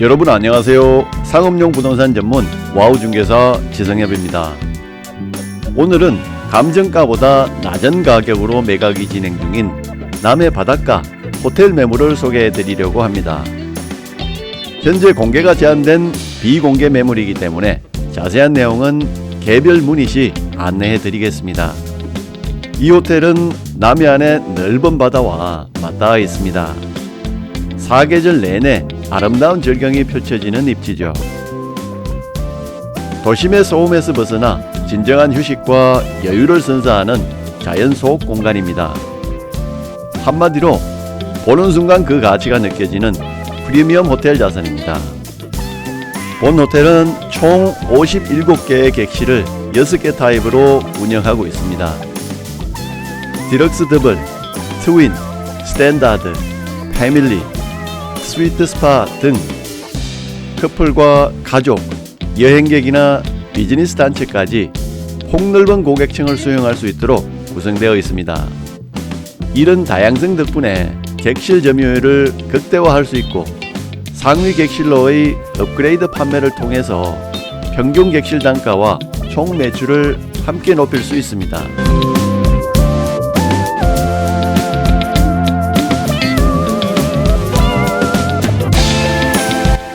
여러분 안녕하세요. 상업용 부동산 전문 와우 중개사 지성엽입니다. 오늘은 감정가보다 낮은 가격으로 매각이 진행 중인 남해 바닷가 호텔 매물을 소개해 드리려고 합니다. 현재 공개가 제한된 비공개 매물이기 때문에 자세한 내용은 개별 문의 시 안내해 드리겠습니다. 이 호텔은 남해안의 넓은 바다와 맞닿아 있습니다. 사계절 내내 아름다운 절경이 펼쳐지는 입지죠. 도심의 소음에서 벗어나 진정한 휴식과 여유를 선사하는 자연 속 공간입니다. 한마디로 보는 순간 그 가치가 느껴지는 프리미엄 호텔 자산입니다. 본 호텔은 총 57개의 객실을 6개 타입으로 운영하고 있습니다. 디럭스 더블, 트윈, 스탠다드, 패밀리, 스위트 스파 등 커플과 가족, 여행객이나 비즈니스 단체까지 폭넓은 고객층을 수용할 수 있도록 구성되어 있습니다. 이런 다양성 덕분에 객실 점유율을 극대화할 수 있고 상위 객실로의 업그레이드 판매를 통해서 평균 객실 단가와 총 매출을 함께 높일 수 있습니다.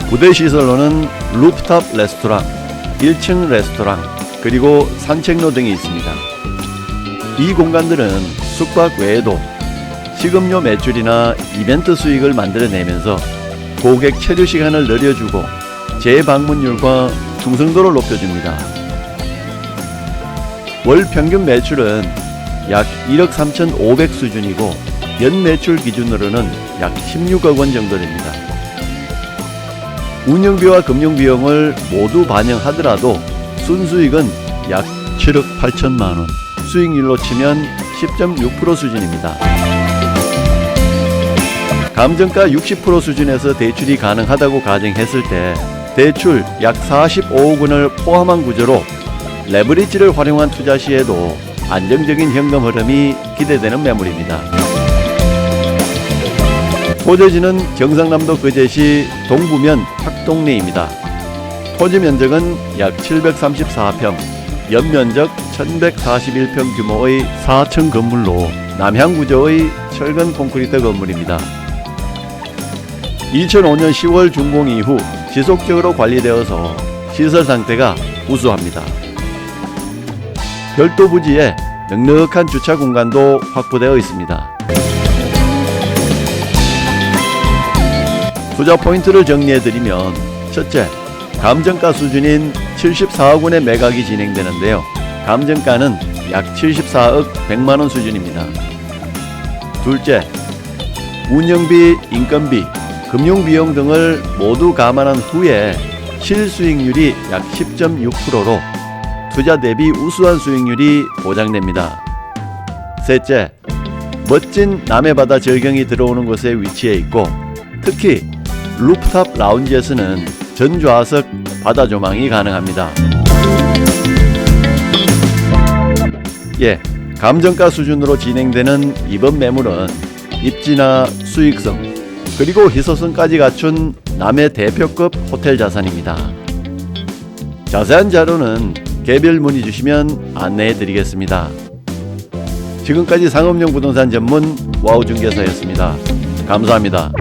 부대 시설로는 루프탑 레스토랑, 1층 레스토랑, 그리고 산책로 등이 있습니다. 이 공간들은 숙박 외에도 식음료 매출이나 이벤트 수익을 만들어내면서 고객 체류 시간을 늘려주고 재방문율과 충성도를 높여줍니다. 월 평균 매출은 약 1억 3,500 수준이고 연 매출 기준으로는 약 16억 원 정도 됩니다. 운영비와 금융비용을 모두 반영하더라도 순수익은 약 7억 8천만 원, 수익률로 치면 10.6% 수준입니다. 감정가 60% 수준에서 대출이 가능하다고 가정했을 때 대출 약 45억 원을 포함한 구조로 레버리지를 활용한 투자 시에도 안정적인 현금 흐름이 기대되는 매물입니다. 토지지는 경상남도 거제시 동부면 학동리입니다. 토지 면적은 약 734평, 연면적 1141평 규모의 4층 건물로 남향 구조의 철근 콘크리트 건물입니다. 2005년 10월 준공 이후 지속적으로 관리되어서 시설 상태가 우수합니다. 별도 부지에 넉넉한 주차 공간도 확보되어 있습니다. 투자 포인트를 정리해드리면 첫째, 감정가 수준인 74억 원의 매각이 진행되는데요. 감정가는 약 74억 100만 원 수준입니다. 둘째, 운영비, 인건비, 금융 비용 등을 모두 감안한 후에 실수익률이 약 10.6%로 투자 대비 우수한 수익률이 보장됩니다. 셋째, 멋진 남해바다 절경이 들어오는 곳에 위치해 있고 특히 루프탑 라운지에서는 전좌석 바다 조망이 가능합니다. 예, 감정가 수준으로 진행되는 이번 매물은 입지나 수익성 그리고 희소성까지 갖춘 남해 대표급 호텔 자산입니다. 자세한 자료는 개별 문의 주시면 안내해 드리겠습니다. 지금까지 상업용 부동산 전문 와우 중개사였습니다. 감사합니다.